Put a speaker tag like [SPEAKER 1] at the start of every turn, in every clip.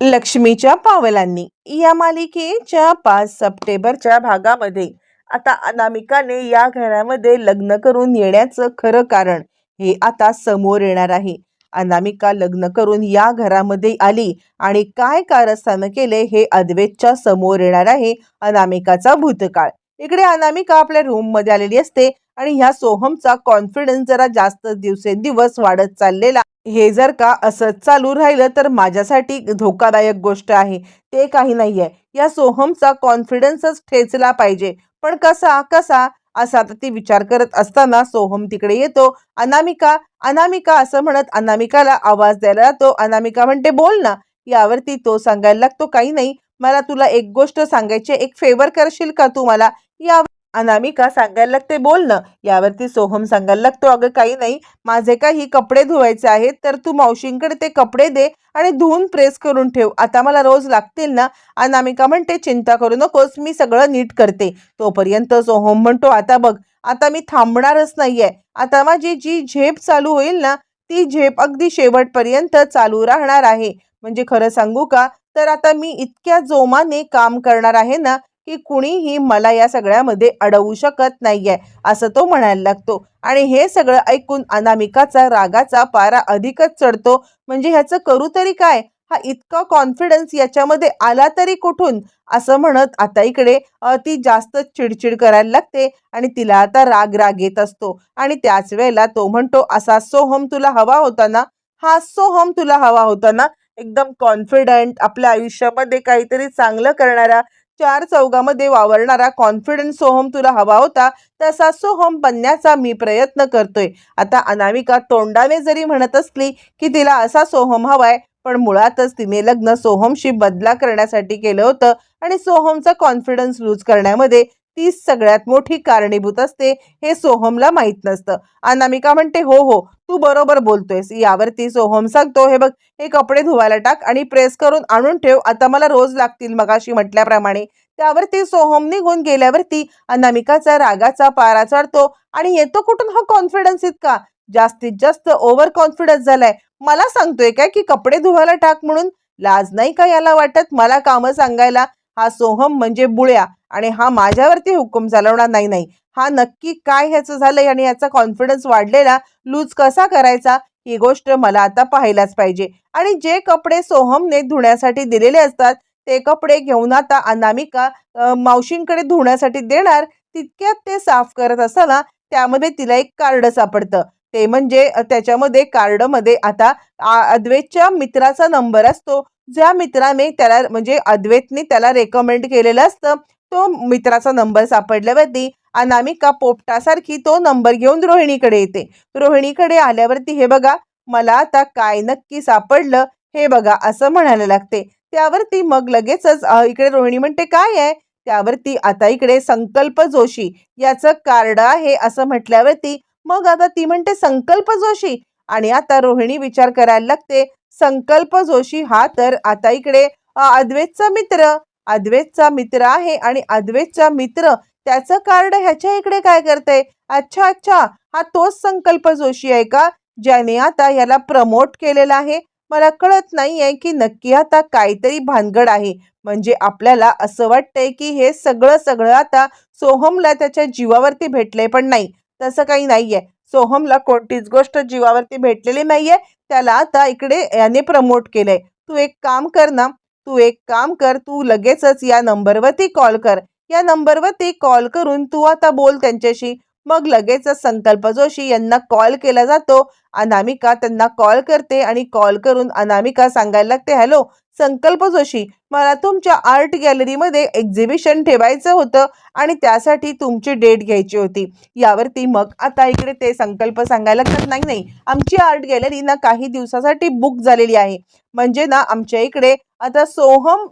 [SPEAKER 1] लक्ष्मीच्या पावलांनी. या मालिकेच्या पाच सप्टेंबरच्या भागामध्ये आता अनामिकाने या घरामध्ये लग्न करून येण्याचं खरं कारण हे आता समोर येणार आहे. अनामिका लग्न करून या घरामध्ये आली आणि काय कारस्थानं केले हे अद्वेतच्या समोर येणार आहे अनामिकाचा भूतकाळ. इकडे अनामिका आपल्या रूममध्ये आलेली असते. आणि ह्या सोहमचा कॉन्फिडन्स जरा जास्त दिवसेंदिवस वाढत चाललेला हे जर का असंच चालू राहिलं तर माझ्यासाठी धोकादायक गोष्ट आहे. ते काही नाहीये. या सोहमचा कॉन्फिडन्सच ठेचला पाहिजे. पण कसा कसा? असा आता ती विचार करत असताना सोहम तिकडे येतो. अनामिका अनामिका असं म्हणत अनामिकाला आवाज द्यायला जातो. अनामिका म्हणते बोल ना. यावरती तो सांगायला लागतो काही नाही. मला तुला एक गोष्ट सांगायची आहे. एक फेवर करशील का तू मला? या अनामिका सांगायला लागते बोल ना. यावरती सोहम सांगायला लागतो अगं काही नाही. माझे काही कपडे धुवायचे आहेत तर तू मावशींकडे ते कपडे दे आणि धुवून प्रेस करून ठेव. आता मला रोज लागतील ना? अनामिका म्हणते चिंता करू नकोस मी सगळं नीट करते. तोपर्यंत सोहम म्हणतो आता बघ आता मी थांबणारच नाहीये. आता माझी जी झेप चालू होईल ना ती झेप अगदी शेवटपर्यंत चालू राहणार आहे. म्हणजे खरं सांगू का? तर आता मी इतक्या जोमाने काम करणार आहे ना की कुणीही मला या सगळ्यामध्ये अडवू शकत नाहीये असं तो म्हणायला लागतो. आणि हे सगळं ऐकून अनामिकाचा रागाचा पारा अधिकच चढतो. म्हणजे ह्याचं करू तरी काय? हा इतका कॉन्फिडन्स याच्यामध्ये आला तरी कुठून? असं म्हणत आता इकडे ती जास्त चिडचिड करायला लागते आणि तिला आता राग राग येत असतो. आणि त्याच वेळेला तो म्हणतो असा सोहम तुला हवा होता ना? हा सोहम तुला हवा होता ना? एकदम कॉन्फिडंट आपल्या आयुष्यामध्ये काहीतरी चांगलं करणारा चार चौघामध्ये वावरणारा कॉन्फिडन्स सोहम तुला हवा होता तसा सोहम बनण्याचा मी प्रयत्न करतोय. आता अनामिका तोंडाने जरी म्हणत असली की तिला असा सोहम हवाय पण मुळातच तिने लग्न सोहमशी बदला करण्यासाठी केलं होतं आणि सोहमचा कॉन्फिडन्स लूज करण्यामध्ये तीच सगळ्यात मोठी कारणीभूत असते हे सोहमला माहीत नसतं. अनामिका म्हणते हो हो तू बरोबर बोलतोयस. यावरती सोहम सांगतो हे बघ हे कपडे धुवायला टाक आणि प्रेस करून आणून ठेव. आता मला रोज लागतील मगाशी म्हटल्याप्रमाणे. त्यावरती सोहम निघून गेल्यावरती अनामिकाचा रागाचा पारा चढतो आणि येतो कुठून? हा कॉन्फिडन्स इतका. जास्तीत जास्त ओव्हर कॉन्फिडन्स झालाय. मला सांगतोय काय की कपडे धुवायला टाक म्हणून? लाज नाही का याला वाटत? मला कामं सांगायला. हा सोहम म्हणजे बुळ्या. आणि हा माझ्यावरती हुकूम चालवणार नाही नाही. हा नक्की काय ह्याचं झालंय आणि याचा कॉन्फिडन्स वाढलेला लूज कसा करायचा ही गोष्ट मला आता पाहायलाच पाहिजे. आणि जे कपडे सोहमने धुण्यासाठी दिलेले असतात ते कपडे घेऊन आता अनामिका मावशींकडे धुण्यासाठी देणार तितक्यात ते साफ करत असताना त्यामध्ये तिला एक कार्ड सापडतं. ते म्हणजे त्याच्यामध्ये कार्डमध्ये आता अद्वेतच्या अद्वैतच्या मित्राचा नंबर असतो. ज्या मित्राने त्याला म्हणजे अद्वैतने त्याला रेकमेंड केलेलं असतं तो मित्राचा नंबर सापडल्यावरती अनामिका पोपटासारखी तो नंबर घेऊन रोहिणीकडे येते. रोहिणीकडे आल्यावरती हे बघा मला आता काय नक्की सापडलं हे बघा असं म्हणायला लागते. त्यावरती मग लगेचच इकडे रोहिणी म्हणते काय आहे? त्यावरती आता इकडे संकल्प जोशी याचं कार्ड आहे असं म्हटल्यावरती मग आता ती म्हणते संकल्प जोशी? आणि आता रोहिणी विचार करायला लागते संकल्प जोशी हा तर आता इकडे अद्वेतचा अद्वैतचा मित्र अद्वैतचा मित्र आहे आणि अद्वैतचा मित्र त्याचं कार्ड ह्याच्या इकडे काय करतंय? अच्छा अच्छा हा तोच संकल्प जोशी आहे का? ज्याने आता याला प्रमोट केलेला आहे. मला कळत नाहीये की नक्की आता काहीतरी भानगड आहे. म्हणजे आपल्याला असं वाटतंय की हे सगळं सगळं आता सोहमला त्याच्या जीवावरती भेटले पण नाही. तसं काही नाहीये. सोहमला कोणतीच गोष्ट जीवावरती भेटलेली नाहीये. त्याला आता इकडे याने प्रमोट केलंय. तू एक काम कर ना तू एक काम कर तू लगेचच या नंबरवरती कॉल कर. या नंबरवरती कॉल करून तू आता बोल त्यांच्याशी. मग लगेचच संकल्प जोशी यांना कॉल केला जातो. अनामिका त्यांना कॉल करते आणि कॉल करून अनामिका सांगायला लागते हॅलो संकल्प जोशी मला तुमच्या आर्ट गॅलरीमध्ये एक्झिबिशन ठेवायचं होतं आणि त्यासाठी तुमची डेट घ्यायची होती. यावरती मग आता इकडे ते संकल्प सांगायला लागतात नाही नाही आमची आर्ट गॅलरी ना काही दिवसासाठी बुक झालेली आहे. म्हणजे ना आमच्या इकडे आता सोहम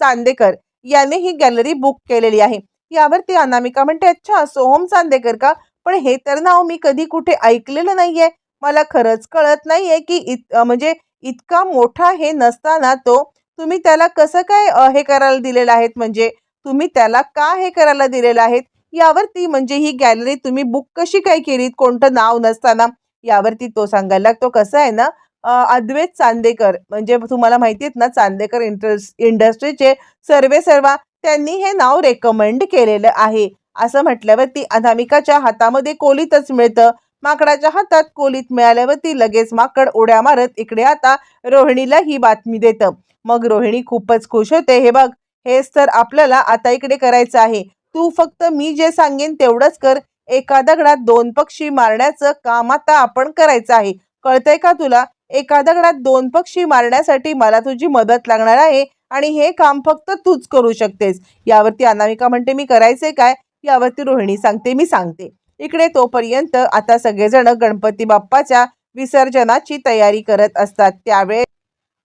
[SPEAKER 1] चांदेकर याने ही गॅलरी बुक केलेली आहे. यावरती अनामिका म्हणते अच्छा सोहम चांदेकर का? पण हे तर नाव मी कधी कुठे ऐकलेलं नाहीये. मला खरंच कळत नाहीये की इत म्हणजे इतका मोठा हे नसताना तो तुम्ही त्याला कसं काय हे करायला दिलेलं आहेत? म्हणजे तुम्ही त्याला का हे करायला दिलेलं आहेत? यावरती म्हणजे ही गॅलरी तुम्ही बुक कशी काय केलीत? कोणतं नाव नसताना? यावरती तो सांगायला लागतो कसं आहे ना अद्वैत चांदेकर. म्हणजे तुम्हाला माहिती आहेत ना चांदेकर इंडस इंडस्ट्रीचे सर्वे सर्वा त्यांनी हे नाव रेकमेंड केलेलं आहे. असं म्हटल्यावरती अनामिकाच्या हातामध्ये कोलीतच मिळतं. माकडाच्या हातात कोलीत मिळाल्यावरती लगेच माकड उड्या मारत इकडे आता रोहिणीला ही बातमी देतं. मग रोहिणी खूपच खुश होते. हे बघ हेच तर आपल्याला आता इकडे करायचं आहे. तू फक्त मी जे सांगेन तेवढंच कर. एका दगडात दोन पक्षी मारण्याचं काम आता आपण करायचं आहे. कळतंय का तुला? एका दगडात दोन पक्षी मारण्यासाठी मला तुझी मदत लागणार आहे आणि हे काम फक्त तूच करू शकतेस. यावरती अनामिका म्हणते मी करायचे काय यावरती रोहिणी सांगते मी सांगते. इकडे तोपर्यंत आता सगळेजण गणपती बाप्पाच्या विसर्जनाची तयारी करत असतात. त्यावेळे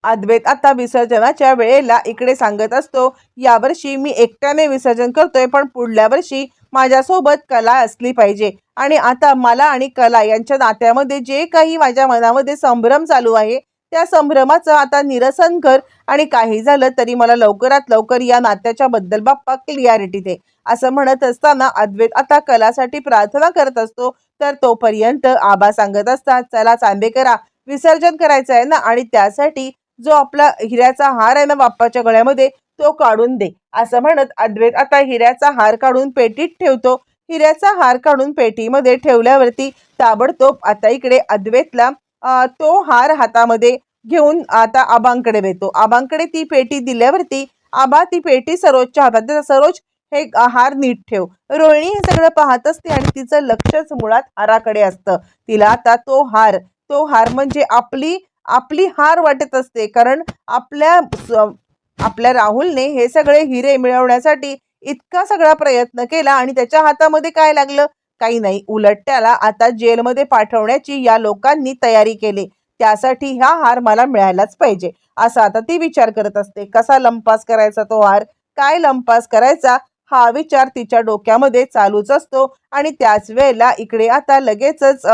[SPEAKER 1] अद्वैत आता विसर्जनाच्या वेळेला इकडे सांगत असतो यावर्षी मी एकट्याने विसर्जन करतोय पण पुढल्या वर्षी माझ्यासोबत कला असली पाहिजे. आणि आता मला आणि कला यांच्या नात्यामध्ये जे काही माझ्या मनामध्ये संभ्रम चालू आहे त्या संभ्रमाचं आता निरसन कर आणि काही झालं तरी मला लवकरात लवकर या नात्याच्या बद्दल बाप्पा क्लिअरिटी दे. असं म्हणत असताना अद्वैत आता कलासाठी प्रार्थना करत असतो तर तोपर्यंत आबा सांगत असतात चला चांदे करा विसर्जन करायचं आहे ना? आणि त्यासाठी जो आपला हिऱ्याचा हार आहे ना बाप्पाच्या गळ्यामध्ये तो काढून दे. असं म्हणत अद्वैत आता हिऱ्याचा हार काढून पेटीत ठेवतो. हिऱ्याचा हार काढून पेटीमध्ये ठेवल्यावरती ताबडतोब आता इकडे अद्वैतला तो हार हातामध्ये घेऊन आता आबांकडे भेटतो आबांकडे ती पेटी दिल्यावरती आबा ती पेटी सरोजच्या हातात सरोज हे हार नीट ठेव. रोहिणी हे सगळं पाहत असते आणि तिचं लक्षच मुळात हाराकडे असतं. तिला आता तो हार तो हार म्हणजे आपली आपली हार वाटत असते. कारण आपल्या स- आपल्या राहुलने हे सगळे हिरे मिळवण्यासाठी इतका सगळा प्रयत्न केला आणि त्याच्या हातामध्ये काय लागलं? काही नाही. उलट त्याला आता जेलमध्ये पाठवण्याची या लोकांनी तयारी केली. त्यासाठी हा हार मला मिळायलाच पाहिजे. असा आता ती विचार करत असते. कसा लंपास करायचा तो हार? काय लंपास करायचा? हा विचार तिच्या डोक्यामध्ये चालूच असतो आणि त्याच वेळेला इकडे आता लगेचच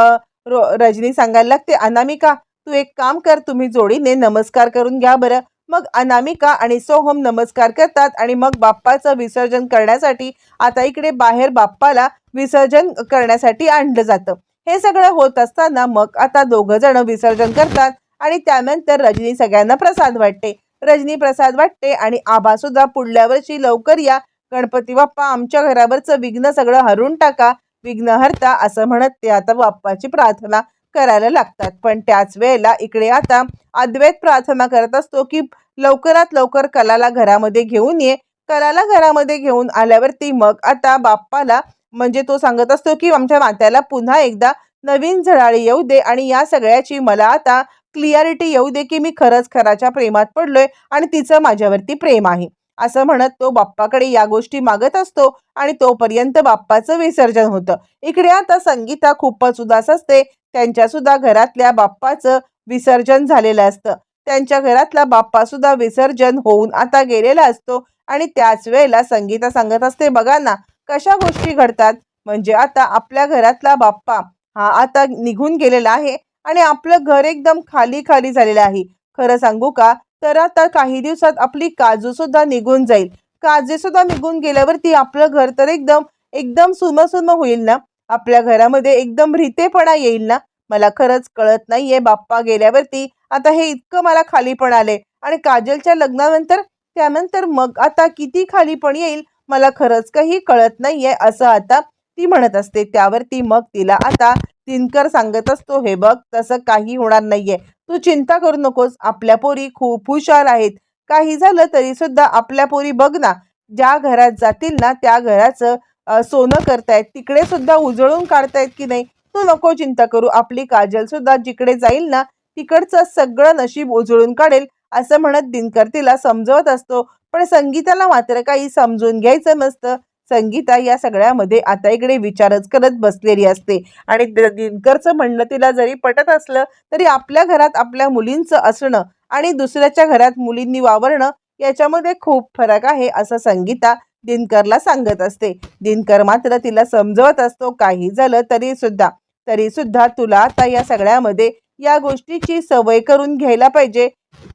[SPEAKER 1] रो- रजनी सांगायला लागते अनामिका तू एक काम कर. तुम्ही जोडीने नमस्कार करून घ्या बरं. मग अनामिका आणि सोहम नमस्कार करतात आणि मग बाप्पाचं विसर्जन करण्यासाठी आता इकडे बाहेर बाप्पाला विसर्जन करण्यासाठी आणलं जातं. हे सगळं होत असताना मग आता दोघं जण विसर्जन करतात आणि त्यानंतर रजनी सगळ्यांना प्रसाद वाटते. रजनी प्रसाद वाटते आणि आबा सुद्धा पुढल्या वर्षी लवकर या. गणपती बाप्पा आमच्या घरावरचं विघ्न सगळं हरून टाका. विघ्न हरता असं म्हणत ते आता बाप्पाची प्रार्थना करायला लागतात. पण त्याच वेळेला इकडे आता अद्वैत प्रार्थना करत असतो की लवकरात लवकर कलाला घरामध्ये घेऊन ये. कलाला घरामध्ये घेऊन आल्यावरती मग आता बाप्पाला म्हणजे तो सांगत असतो की आमच्या मात्याला पुन्हा एकदा नवीन झळाळी येऊ दे आणि या सगळ्याची मला आता क्लिअरिटी येऊ दे की मी खरंच खराच्या प्रेमात पडलोय आणि तिचं माझ्यावरती प्रेम आहे. असं म्हणत तो बाप्पाकडे या गोष्टी मागत असतो आणि तोपर्यंत बाप्पाचं विसर्जन होतं. इकडे आता संगीता खूपच उदास असते. त्यांच्या सुद्धा घरातल्या बाप्पाचं विसर्जन झालेलं असतं. त्यांच्या घरातला बाप्पा सुद्धा विसर्जन होऊन आता गेलेला असतो आणि त्याच वेळेला संगीता सांगत असते बघा ना कशा गोष्टी घडतात? म्हणजे आता आपल्या घरातला बाप्पा हा आता निघून गेलेला आहे आणि आपलं घर एकदम खाली खाली झालेलं आहे. खरं सांगू का? तर आता काही दिवसात आपली काजू सुद्धा निघून जाईल. काजू सुद्धा निघून गेल्यावरती आपलं घर तर एकदम एकदम सुमसुम होईल ना? आपल्या घरामध्ये एकदम रितेपणा येईल ना? मला खरंच कळत नाहीये बाप्पा गेल्यावरती. आता हे इतकं मला खालीपण आले आणि काजलच्या लग्नानंतर त्यानंतर मग आता किती खालीपण येईल मला खरंच काही कळत नाहीये असं आता ती म्हणत असते. त्यावरती मग तिला आता दिनकर सांगत असतो हे बघ तसं काही होणार नाहीये. तू चिंता करू नकोस. आपल्या पोरी खूप हुशार आहेत. काही झालं तरी सुद्धा आपल्या पोरी बघ ना. ज्या घरात जातील ना त्या घराचं सोनं करतायत तिकडे सुद्धा उजळून काढतायत की नाही तू नको चिंता करू. आपली काजल सुद्धा जिकडे जाईल ना तिकडचं सगळं नशीब उजळून काढेल असं म्हणत दिनकर तिला समजवत असतो. पण संगीताला मात्र काही समजून घ्यायचं नसतं. संगीता या सगळ्यामध्ये आता इकडे विचारच करत बसलेली असते. आणि दिनकरचं म्हणणं तिला जरी पटत असलं तरी आपल्या घरात आपल्या मुलींचं असणं आणि दुसऱ्याच्या घरात मुलींनी वावरणं याच्यामध्ये खूप फरक आहे असं संगीता दिनकरला सांगत असते. दिनकर मात्र तिला समजवत असतो. काही झालं तरी सुद्धा. तरी सुद्धा तुला आता या सगळ्यामध्ये या गोष्टीची सवय करून घ्यायला पाहिजे.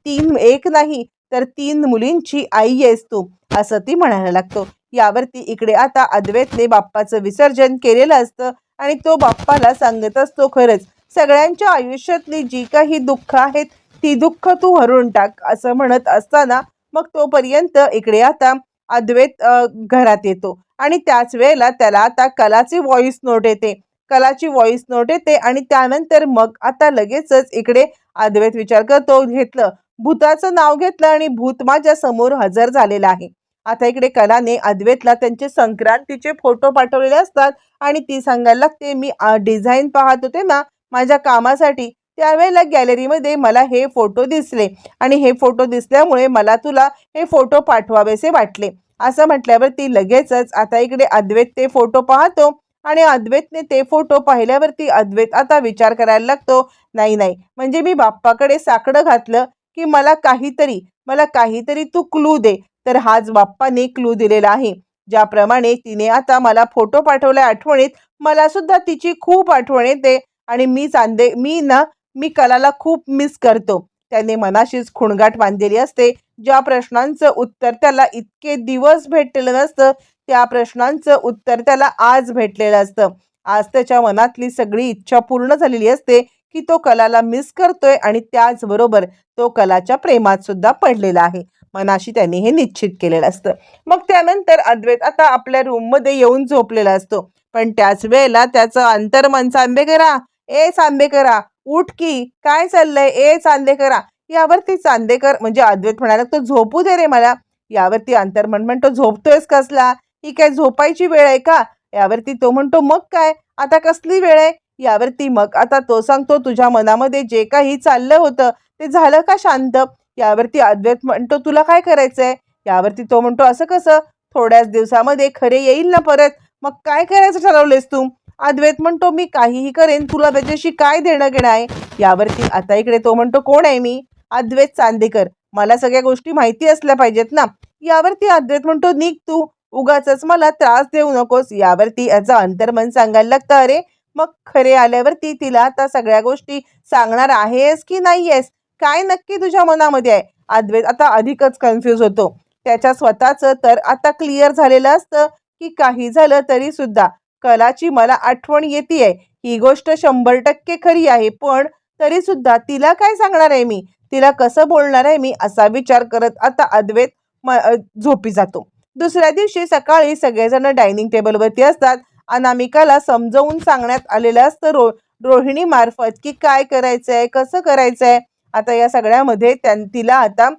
[SPEAKER 1] तीन एक नाही तर तीन मुलींची आई आहेस तू असं ती म्हणायला लागतो. यावरती इकडे आता अद्वैतने बाप्पाचं विसर्जन केलेलं असतं आणि तो बाप्पाला सांगत असतो खरंच सगळ्यांच्या आयुष्यातली जी काही दुःख आहेत ती दुःख तू हरून टाक असं म्हणत असताना मग तोपर्यंत इकडे आता अद्वैत घरात येतो. आणि त्याच वेळेला त्याला आता कलाची व्हॉइस नोट येते. कलाची व्हॉइस नोट येते आणि त्यानंतर मग आता लगेचच इकडे अद्वैत विचार करतो घेतलं. भूताचं नाव घेतलं आणि भूत माझ्यासमोर हजर झालेला आहे. आता इकडे कलाने अद्वैतला त्यांचे संक्रांतीचे फोटो पाठवलेले असतात आणि ती सांगायला लागते मी डिझाईन पाहत होते ना माझ्या कामासाठी. त्यावेळेला गॅलरीमध्ये मला हे फोटो दिसले आणि हे फोटो दिसल्यामुळे मला तुला हे फोटो पाठवावेसे वाटले. असं म्हटल्यावर ती लगेचच आता इकडे अद्वैत ते फोटो पाहतो आणि अद्वैतने ते फोटो पाहिल्यावरती अद्वैत आता विचार करायला लागतो नाही नाही म्हणजे मी बाप्पाकडे साकडं घातलं की मला काहीतरी मला काहीतरी तू क्लू दे. तर हाच बाप्पाने क्लू दिलेला आहे. ज्याप्रमाणे तिने आता मला फोटो पाठवल्या आठवणीत मला सुद्धा तिची खूप आठवण येते आणि मी चांदे मी ना मी कलाला खूप मिस करतो. त्याने मनाशीच खुणगाट बांधलेली असते. ज्या प्रश्नांचं उत्तर त्याला इतके दिवस भेटलेलं नसतं त्या प्रश्नांचं उत्तर त्याला आज भेटलेलं असतं. आज त्याच्या मनातली सगळी इच्छा पूर्ण झालेली असते की तो कलाला मिस करतोय आणि त्याचबरोबर तो कलाच्या प्रेमात सुद्धा पडलेला आहे. मनाशी त्याने हे निश्चित केलेलं असतं. मग त्यानंतर अद्वैत आता आपल्या रूममध्ये येऊन झोपलेला असतो. पण त्याच वेळेला त्याचं अंतर्मन चांदेकरा ए चांदेकरा उठ की. काय चाललंय? ए चांदेकरा. यावरती चांदेकर म्हणजे अद्वैत म्हणाला तो झोपू दे रे मला. यावरती अंतर्मन म्हणतो झोपतोयस कसला? ही काय झोपायची वेळ आहे का? यावरती तो म्हणतो मग काय? आता कसली वेळ आहे? यावरती मग आता तो सांगतो तुझ्या मनामध्ये जे काही चाललं होतं ते झालं का शांत? यावरती अद्वैत म्हणतो तुला काय करायचंय? यावरती तो म्हणतो असं कसं? थोड्याच दिवसामध्ये खरे येईल ना परत? मग काय करायचं ठरवलेस तू? अद्वैत म्हणतो मी काहीही करेन तुला त्याच्याशी काय देणं घेणं आहे? यावरती आता इकडे तो म्हणतो कोण आहे मी? अद्वैत चांदेकर मला सगळ्या गोष्टी माहिती असल्या पाहिजेत ना. यावरती अद्वैत म्हणतो निघ तू उगाच मला त्रास देऊ नकोस. यावरती याचं अंतर्मन सांगायला लागतं अरे मग खरे आल्यावरती तिला आता सगळ्या गोष्टी सांगणार आहेस की नाही आहेस काय नक्की तुझ्या मनामध्ये आहे? अद्वैत आता अधिकच कन्फ्यूज होतो. त्याच्या स्वतःचं तर आता क्लिअर झालेलं असतं की काही झालं तरी सुद्धा. कलाची मला आठवण येते ही गोष्ट शंभर टक्के खरी आहे. पण तरी सुद्धा तिला काय सांगणार आहे मी? तिला कसं बोलणार आहे मी? असा विचार करत आता अद्वैत म झोपी जातो. दुसऱ्या दिवशी सकाळी सगळेजण डायनिंग टेबलवरती असतात. अनामिकाला समजवून सांगण्यात आलेलं असतं रो रोहिणी मार्फत की काय करायचं आहे कसं करायचं आहे आता या सगळ्यामध्ये त्यां तिला आता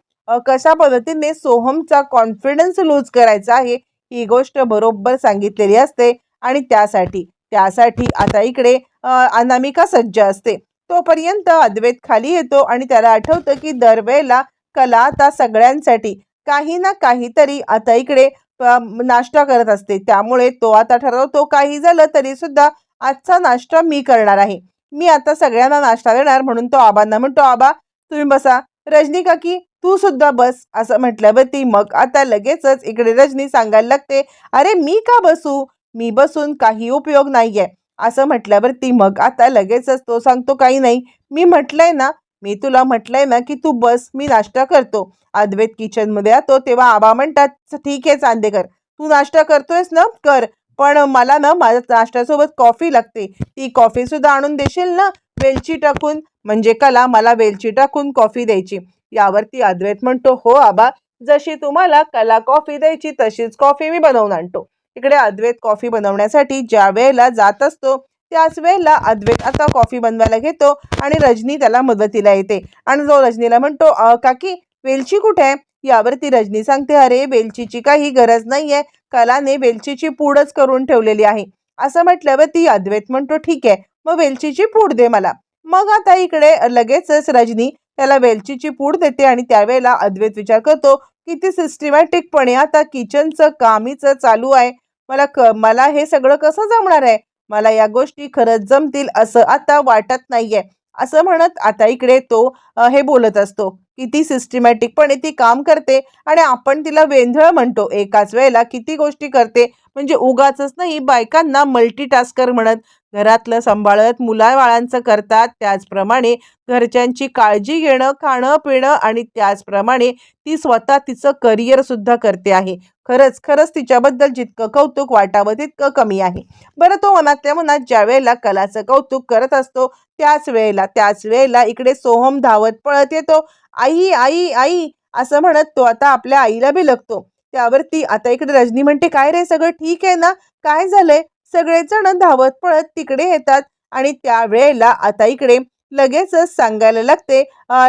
[SPEAKER 1] कशा पद्धतीने सोहमचा कॉन्फिडन्स लूज करायचा आहे? ही गोष्ट बरोबर सांगितलेली असते. आणि त्यासाठी त्यासाठी आता इकडे अनामिका सज्ज असते. तोपर्यंत अद्वैत खाली येतो आणि त्याला आठवतं की दरवेळेला कला आता सगळ्यांसाठी काही ना काहीतरी आता इकडे नाश्ता करत असते. त्यामुळे तो आता ठरवतो काही झालं तरी सुद्धा आजचा नाश्ता मी करणार आहे. मी आता सगळ्यांना नाश्ता देणार म्हणून तो आबांना म्हणतो आबा तुम्ही बसा. रजनी काकी तू सुद्धा बस असं म्हटल्यावरती मग आता लगेचच इकडे रजनी सांगायला लागते अरे मी का बसू? मी बसून काही उपयोग नाहीये. असं म्हटल्यावरती मग आता लगेचच तो सांगतो काही नाही. मी म्हटलंय ना मी तुला म्हटलंय ना की तू बस मी नाश्ता करतो. अद्वैत किचनमध्ये येतो तेव्हा आबा म्हणतात ठीक आहे चांदेकर तू नाश्ता करतोयस ना? कर. पण मला ना माझ्या नाश्त्यासोबत कॉफी लागते. ती कॉफी सुद्धा आणून देशील ना? वेलची टाकून. म्हणजे कला मला वेलची टाकून कॉफी द्यायची. यावरती अद्वैत म्हणतो हो आबा. जशी तुम्हाला कला कॉफी द्यायची तशीच कॉफी मी बनवून आणतो. इकडे अद्वैत कॉफी बनवण्यासाठी ज्या वेळेला जात असतो त्याच वेळेला अद्वैत आता कॉफी बनवायला घेतो आणि रजनी त्याला मदतीला येते. आणि जो रजनीला म्हणतो काकी वेलची कुठे आहे? यावरती रजनी सांगते अरे वेलचीची काही गरज नाहीये. कलाने वेलचीची पूडच करून ठेवलेली आहे. असं म्हटल्यावर ती अद्वैत म्हणतो ठीक आहे मग वेलचीची पूड दे मला. मग आता इकडे लगेचच रजनी त्याला वेलचीची पूड देते आणि त्यावेळेला अद्वैत विचार करतो किती सिस्टमॅटिकपणे आता किचनचं कामीचं चालू आहे. मला क मला हे सगळं कसं जमणार आहे? मला या गोष्टी खरंच जमतील असं आता वाटत नाहीये. असं म्हणत आता इकडे तो हे बोलत असतो किती सिस्टमॅटिकपणे ती काम करते आणि आपण तिला वेंधळ म्हणतो. एकाच वेळेला किती गोष्टी करते. म्हणजे उगाच नाही बायकांना मल्टीटास्कर म्हणत. घरातलं सांभाळत मुलाबाळांचं करतात. त्याचप्रमाणे घरच्यांची काळजी घेणं खाणं पिणं आणि त्याचप्रमाणे ती स्वतः तिचं करिअरसुद्धा करते आहे. खरंच खरंच तिच्याबद्दल जितकं कौतुक वाटावं तितकं कमी आहे. बरं तो मनातल्या मनात ज्या वेळेला कलाचं कौतुक करत असतो त्याच वेळेला त्याच वेळेला इकडे सोहम धावत पळत येतो. आई आई आई असं म्हणत तो आता आपल्या आईला बी लगतो. त्यावरती आता इकडे रजनी म्हणते काय रे सगळं ठीक आहे ना? काय झालंय? सगळेजण धावत पळत तिकडे येतात आणि त्यावेळेला आता इकडे लगेचच सांगायला लागते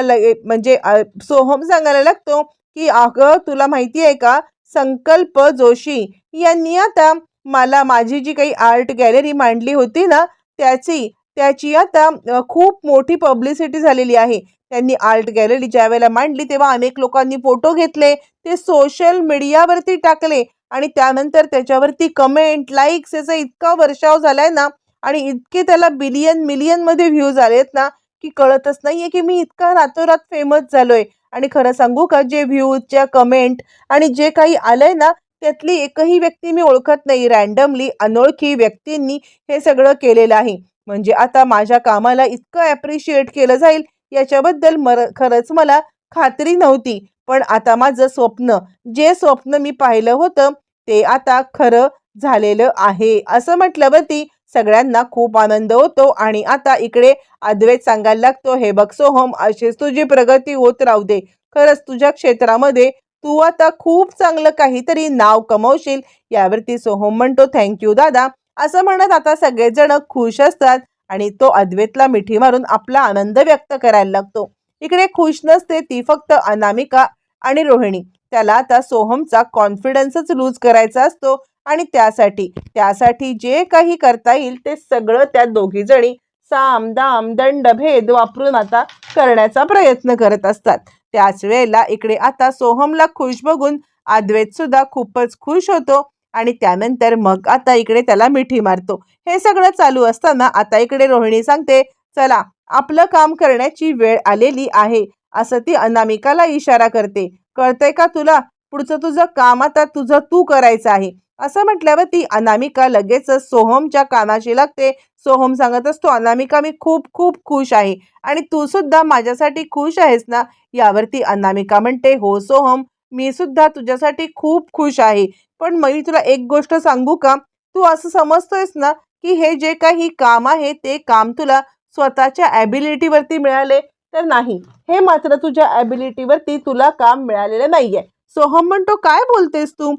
[SPEAKER 1] लगे म्हणजे सोहम सांगायला लागतो की अगं तुला माहिती आहे का? संकल्प जोशी यांनी आता मला माझी जी काही आर्ट गॅलरी मांडली होती ना त्याची त्याची आता खूप मोठी पब्लिसिटी झालेली आहे. त्यांनी आर्ट गॅलरी ज्या वेळेला मांडली तेव्हा अनेक लोकांनी फोटो घेतले ते सोशल मीडियावरती टाकले आणि त्यानंतर त्याच्यावरती कमेंट लाईक्स याचा इतका वर्षाव झालाय ना आणि इतके त्याला बिलियन मिलियनमध्ये व्ह्यूज आलेत ना की कळतच नाहीये की मी इतका रातोरात फेमस झालोय. आणि खरं सांगू का जे व्ह्यूजच्या कमेंट आणि जे काही आलंय ना त्यातली एकही व्यक्ती मी ओळखत नाही. रॅन्डमली अनोळखी व्यक्तींनी हे सगळं केलेलं आहे. म्हणजे आता माझ्या कामाला इतकं ॲप्रिशिएट केलं जाईल याच्याबद्दल मर खरंच मला खात्री नव्हती. पण आता माझं स्वप्न जे स्वप्न मी पाहिलं होतं ते आता खरं झालेलं आहे. असं म्हटल्यावरती सगळ्यांना खूप आनंद होतो आणि आता इकडे अद्वैत सांगायला लागतो हे बघ सोहम अशीच तुझी प्रगती होत राहू दे. खरंच तुझ्या क्षेत्रामध्ये तू आता खूप चांगलं काहीतरी नाव कमवशील. यावरती सोहम म्हणतो थँक्यू दादा. असं म्हणत आता सगळेजण खुश असतात आणि तो अद्वैतला मिठी मारून आपला आनंद व्यक्त करायला लागतो. इकडे खुश नसते ती फक्त अनामिका आणि रोहिणी. त्याला आता सोहमचा कॉन्फिडन्सच लूज करायचा असतो. आणि त्यासाठी त्यासाठी जे काही करता येईल ते सगळं त्या दोघी जणी साम दाम दंड भेद वापरून आता करण्याचा प्रयत्न करत असतात. त्याच वेळेला इकडे आता सोहमला खुश बघून आद्वेत सुद्धा खूपच खुश होतो आणि त्यानंतर मग आता इकडे त्याला मिठी मारतो. हे सगळं चालू असताना आता इकडे रोहिणी सांगते चला आपलं काम करण्याची वेळ आलेली आहे असं ती अनामिकाला इशारा करते. कळतंय का तुला? पुढचं तुझं काम आता तुझं तू करायचं आहे. असं म्हटल्यावर ती अनामिका लगेचच सोहमच्या कानाशी लागते. सोहम सांगत असतो अनामिका मी खूप खूप खुश आहे आणि तू सुद्धा माझ्यासाठी खुश आहेस ना? यावरती अनामिका म्हणते हो सोहम मी सुद्धा तुझ्यासाठी खूप खुश आहे. पण मी तुला एक गोष्ट सांगू का? तू असं समजतोयस ना की हे जे काही काम आहे ते काम तुला स्वतःच्या ॲबिलिटीवरती मिळाले तर नाही. हे मात्र तुझ्या ॲबिलिटीवरती तुला काम मिळालेलं नाहीये. सोहम म्हणतो काय बोलतेस तू?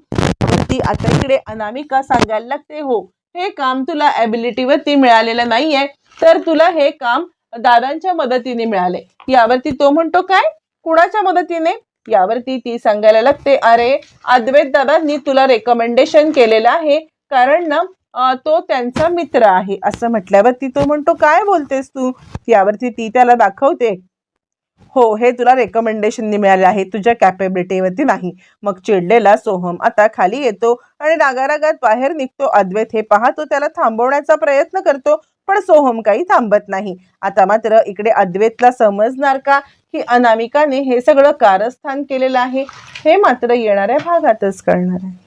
[SPEAKER 1] ती आता इकडे अनामिका सांगायला लागते हो हे काम तुला ॲबिलिटीवरती मिळालेलं नाहीये तर तुला हे काम दादांच्या मदतीने मिळाले. यावरती तो म्हणतो काय? कुणाच्या मदतीने? यावरती ती सांगायला लागते अरे अद्वैत दादांनी तुला रेकमेंडेशन केलेलं आहे कारण ना तो त्यांचा मित्र आहे. असं म्हटल्यावरती तो म्हणतो काय बोलतेस तू? यावरती ती त्याला दाखवते हो हे तुला रेकमेंडेशननी मिळाले आहे. तुझ्या कॅपेबिलिटीवरती नाही. मग चिडलेला सोहम आता खाली येतो आणि रागारागात बाहेर निघतो. अद्वैत हे पाहतो त्याला थांबवण्याचा प्रयत्न करतो पण सोहम काही थांबत नाही. आता मात्र इकडे अद्वैतला समजणार का की अनामिकाने हे सगळं कारस्थान केलेलं आहे हे मात्र येणाऱ्या भागातच कळणार आहे.